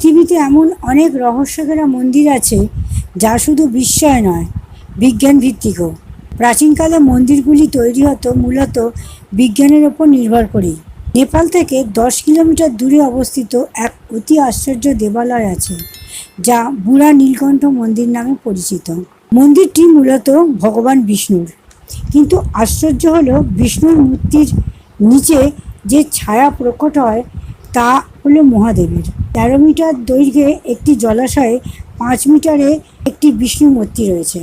পৃথিবীতে এমন অনেক রহস্যঘেরা মন্দির আছে যা শুধু বিস্ময় নয় বিজ্ঞান ভিত্তিকও প্রাচীনকালে মন্দিরগুলি তৈরি হতো মূলত বিজ্ঞানের ওপর নির্ভর করেই। নেপাল থেকে দশ কিলোমিটার দূরে অবস্থিত এক অতি আশ্চর্য দেবালয় আছে, যা বুড়া নীলকণ্ঠ মন্দির নামে পরিচিত। মন্দিরটি মূলত ভগবান বিষ্ণুর। কিন্তু আশ্চর্য হলো বিষ্ণুর মূর্তির নিচে যে ছায়া প্রকট হয়, তা হলো মহাদেবের। তেরো মিটার দৈর্ঘ্যে একটি জলাশয়ে পাঁচ মিটারে একটি বিষ্ণু মূর্তি রয়েছে,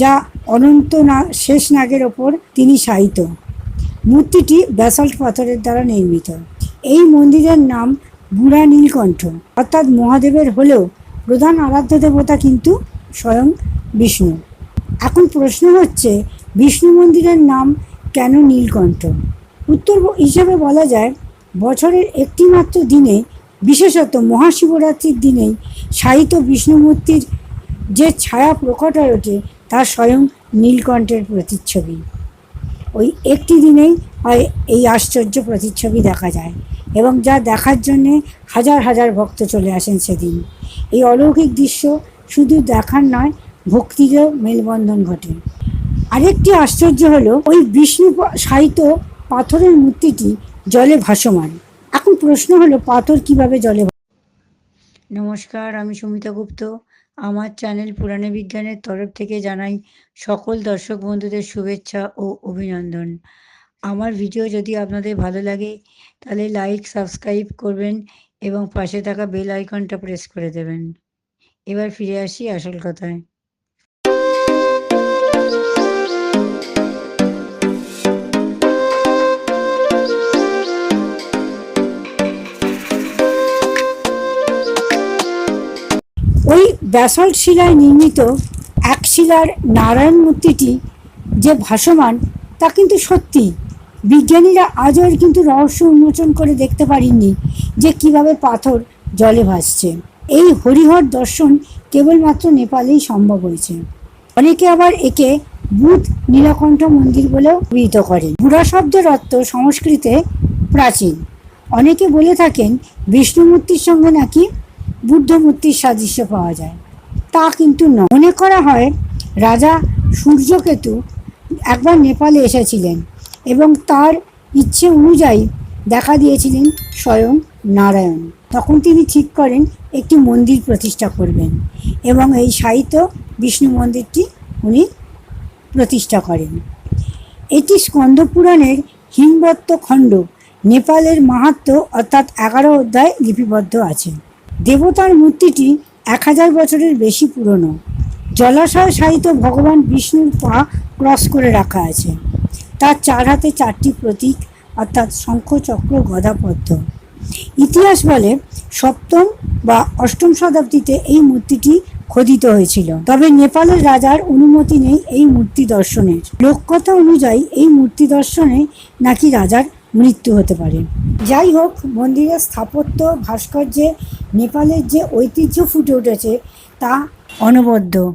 যা অনন্ত না, শেষ নাগের ওপর তিনি শায়িত। মূর্তিটি ব্যাসল্ট পাথরের দ্বারা নির্মিত। এই মন্দিরের নাম বুড়া নীলকণ্ঠ, অর্থাৎ মহাদেবের হলেও প্রধান আরাধ্য দেবতা কিন্তু স্বয়ং বিষ্ণু। এখন প্রশ্ন হচ্ছে, বিষ্ণু মন্দিরের নাম কেন নীলকণ্ঠ? উত্তর হিসেবে বলা যায়, বছরের একটি মাত্র দিনে বিশেষত মহাশিবরাত্রির দিনেই সাহিত্য বিষ্ণুমূর্তির যে ছায়া প্রকট হয়ে ওঠে, তা স্বয়ং নীলকণ্ঠের প্রতিচ্ছবি। ওই একটি দিনেই হয় এই আশ্চর্য প্রতিচ্ছবি দেখা যায় এবং যা দেখার জন্যে হাজার হাজার ভক্ত চলে আসেন সেদিন। এই অলৌকিক দৃশ্য শুধু দেখার নয়, ভক্তিরও মেলবন্ধন ঘটে। আরেকটি আশ্চর্য হলো, ওই বিষ্ণু সাহিত্য পাথরের মূর্তিটি জলে ভাসমান। এখন প্রশ্ন হলো, পাথর কীভাবে জলে নমস্কার, আমি সুমিতা গুপ্ত। আমার চ্যানেল পুরাণে বিজ্ঞানের তরফ থেকে জানাই সকল দর্শক বন্ধুদের শুভেচ্ছা ও অভিনন্দন। আমার ভিডিও যদি আপনাদের ভালো লাগে, তাহলে লাইক, সাবস্ক্রাইব করবেন এবং পাশে থাকা বেল আইকনটা প্রেস করে দেবেন। এবার ফিরে আসি আসল কথায়। ব্যাসল্ট শিলায় নির্মিত এক শিলার নারায়ণ মূর্তিটি যে ভাসমান, তা কিন্তু সত্যি। বিজ্ঞানীরা আজও কিন্তু রহস্য উন্মোচন করে দেখতে পারেননি যে কীভাবে পাথর জলে ভাসছে। এই হরিহর দর্শন কেবলমাত্র নেপালেই সম্ভব হয়েছে। অনেকে আবার একে বুধ নীলকণ্ঠ মন্দির বলেও অভিহিত করেন। বুড়া শব্দের অর্থ সংস্কৃতে প্রাচীন। অনেকে বলে থাকেন বিষ্ণুমূর্তির সঙ্গে নাকি বুদ্ধ মূর্তির সাদৃশ্য পাওয়া যায়। তা কিন্তু নয়। মনে করা হয় রাজা সূর্যকেতু একবার নেপালে এসেছিলেন এবং তার ইচ্ছে অনুযায়ী দেখা দিয়েছিলেন স্বয়ং নারায়ণ। তখন তিনি ঠিক করেন একটি মন্দির প্রতিষ্ঠা করবেন এবং এই সাহিত্য বিষ্ণু মন্দিরটি উনি প্রতিষ্ঠা করেন। এটি স্কন্দপুরাণের হিমবত্ত খণ্ড নেপালের মাহাত্ম অর্থাৎ এগারো অধ্যায় লিপিবদ্ধ আছে। দেবতার মূর্তিটি এক হাজার বছরের বেশি পুরনো। জলাশয় সাহিত্য ভগবান বিষ্ণুর পা ক্রস করে রাখা আছে। তার চার হাতে চারটি প্রতীক অর্থাৎ শঙ্খ চক্র গদা পদ্ম ইতিহাস বলে সপ্তম বা অষ্টম শতাব্দীতে এই মূর্তিটি খোদিত হয়েছিল। তবে নেপালের রাজার অনুমতি নেই এই মূর্তি দর্শনের। লোককথা অনুযায়ী এই মূর্তি দর্শনে নাকি রাজার মৃত্যু হতে পারে। যাই হোক, মন্দিরের স্থাপত্য, ভাস্কর্যে, নেপালের যে ঐতিহ্য ফুটে উঠেছে, তা অনবদ্য।